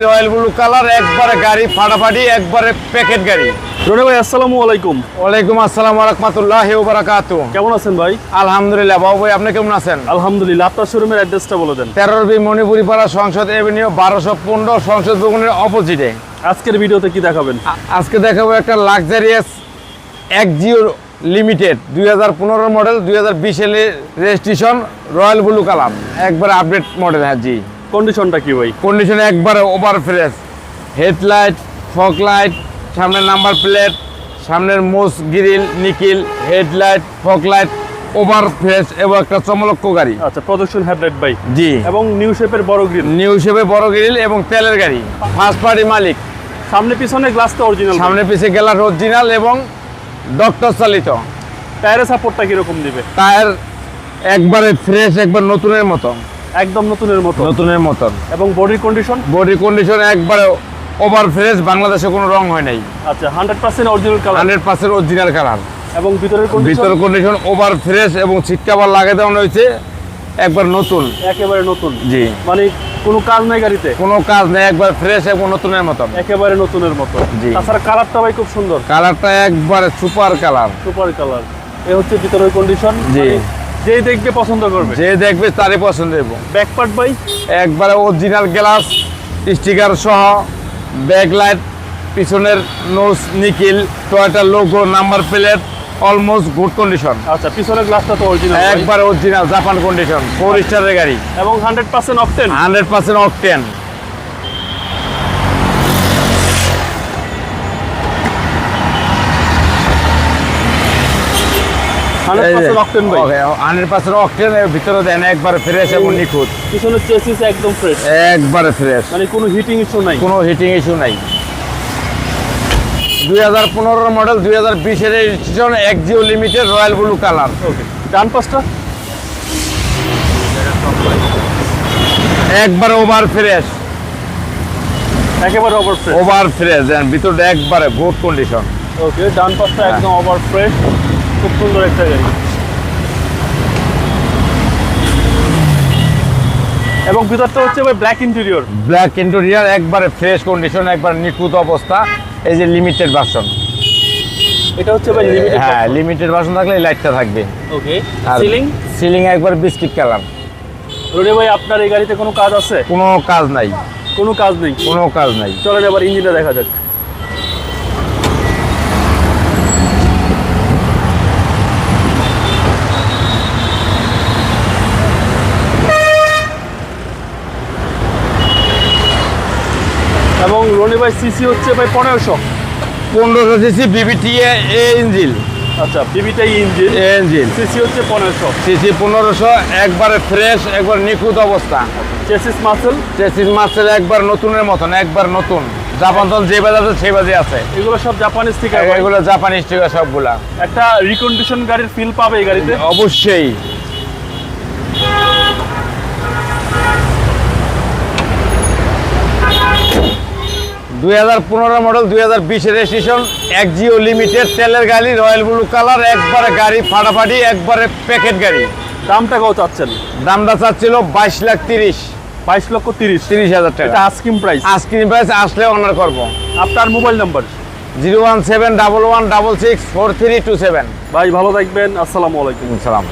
Royal blue colour একবারে গাড়ি ফাটাফাটি একবারে প্যাকেট গাড়ি। রনি ভাই আসসালামু আলাইকুম। ওয়ালাইকুম আসসালাম রাহমাতুল্লাহি ওয়া বারাকাতু কেমন আছেন ভাই? আলহামদুলিল্লাহ বাবু ভাই আপনি কেমন আছেন? আলহামদুলিল্লাহ আপনার শোরুমের অ্যাড্রেসটা বলে দেন। তেরোর বি মণিপুরি পাড়া সংসদ এভিনিউ বারোশো পনেরো সংসদ ভবনের অপোজিটে। আজকের ভিডিওতে কি দেখাবেন? আজকে দেখাবো একটা লাক্সারিয়াস লিমিটেড দুই হাজার পনেরো মডেল দুই হাজার রেজিস্ট্রেশন রয়্যাল ব্লু কালার একবারে আপডেট মডেল হ্যাঁ জি। কন্ডিশনটা কি ভাই? কন্ডিশন একবারে over fresh headlight fog light সামনের নাম্বার প্লেট সামনের মোস grill nickel headlight fog light over fresh এবং একটা চমলক্ষ গাড়ি। আচ্ছা প্রদর্শন হেডলাইট ভাই। জি। এবং নিউ শেপের বড় গ্রিল নিউ হিসেবে বড় গ্রিল এবং তেলের গাড়ি। ফার্স্ট পার্টি মালিক। সামনে পিছনে গ্লাসটা অরিজিনাল সামনে পিছে গেলার অরিজিনাল এবং ডক্টর চালিত। টায়ারের সাপোর্টটা কীরকম দিবে? টায়ার একবারে ফ্রেশ একবার নতুনের মতো। একদম নতুনের মতো। নতুনের মতন এবং বডির কন্ডিশন বডি কন্ডিশন একবারে ওভার ফ্রেশ বাংলাদেশে কোনো রং হয় নাই। আচ্ছা hundred percent original colour hundred percent original colour এবং ভিতরের ভিতর কন্ডিশন ওভার ফ্রেশ এবং সিট কাভার লাগিয়ে দেওয়া হয়েছে একবার নতুন। একেবারে নতুন। জি। মানে কোনো কাজ নাই গাড়িতে? কোনো কাজ নেই একবার ফ্রেশ এবং নতুনের মতন একেবারে নতুনের মতো। জি। তাছাড়া কালারটা ভাই খুব সুন্দর। কালারটা একবারে সুপার কালার সুপার কালার এ হচ্ছে ভিতরের কন্ডিশন জি। যেই দেখবে পছন্দ করবে। যে দেখবে তারই পছন্দ দেবো ব্যাক পার্ট ভাই? একবারে অরিজিনাল গ্লাস স্টিকার সহ ব্যাক লাইট পিছনের nose nickel Toyota logo number plate almost good condition আচ্ছা পিছনের গ্লাসটা তো অরিজিনাল একবার অরিজিনাল জাপান কন্ডিশন ফোর স্টারের গাড়ি। এবং hundred percent octane hundred percent octane hundred percent ভিতরে দেন একবারে ফ্রেশ এবং নিখুঁত। পিছনের চেসিস একদম ফ্রেশ একবারে ফ্রেশ মানে কোনো হিটিং ইস্যু নাই। কোনো হিটিং ইস্যু নাই। দুই হাজার পনেরো মডেল দুই হাজার বিশের রেজিস্ট্রেশন এক limited royal blue colour okay ডান পাশটা? একবারে ওভার ফ্রেশ একেবারে ওভার ফ্রেশ ওভার ফ্রেশ ভিতরটা একবারে গুড কন্ডিশন ওকে ডান পাশটা একদম ওভার ফ্রেশ খুব সুন্দর একটা গাড়ি। এবং ভিতরটা হচ্ছে ভাই ব্ল্যাক ইন্টেরিয়র ব্ল্যাক ইন্টেরিয়ার একবারে ফ্রেশ কন্ডিশন একবার নিখুঁত অবস্থা। এই যে লিমিটেড ভার্সন এটা হচ্ছে ভাই লিমিটেড হ্যাঁ লিমিটেড ভার্সন থাকলে এই লাইটটা থাকবে। ওকে সিলিং সিলিং একবার বিস্কিট কালার। রোডে ভাই আপনার এই গাড়িতে কোনো কাজ আছে? কোনো কাজ নাই। কোনো কাজ নেই? কোনো কাজ নাই। চলেন এবার ইঞ্জিনটা দেখা যাক এবং রনি ভাই সিসি হচ্ছে ভাই পনেরোশো। পনেরোশো সিসি বিবিটি এ ইঞ্জিল আচ্ছা বিবিটাই ইঞ্জিন সিসি হচ্ছে পনেরোশো। সিসি পনেরোশো একবারে ফ্রেশ একবার নিখুঁত অবস্থা। চেসিস মাসেল চেসিস একবার নতুনের মতন একবার নতুন। জাপান যে বাজে আছে সেই বাজে আছে। এগুলো সব জাপানি স্টিকার এগুলো জাপানি স্টিকার সবগুলা। একটা রিকন্ডিশন গাড়ির ফিল পাবে এই গাড়িতে? অবশ্যই। দুই হাজার পনেরো মডেল দুই হাজার বিশের রেজিস্ট্রেশন এক জিও লিমিটেড তেলের গাড়ি রয়্যাল ব্লু কালার একবারে গাড়ি ফাটাফাটি একবারে প্যাকেট গাড়ি। দামটা কত চাচ্ছেন? দামটা চাচ্ছিল বাইশ লাখ তিরিশ। বাইশ লক্ষ তিরিশ। তিরিশ হাজার টাকা। আস্কিম প্রাইস আজকের প্রাইস আসলে অনার করব। আপনার mobile number zero one seven double one double six four three two seven. ভাই ভালো থাকবেন। আসসালামু আলাইকুম। সালাম।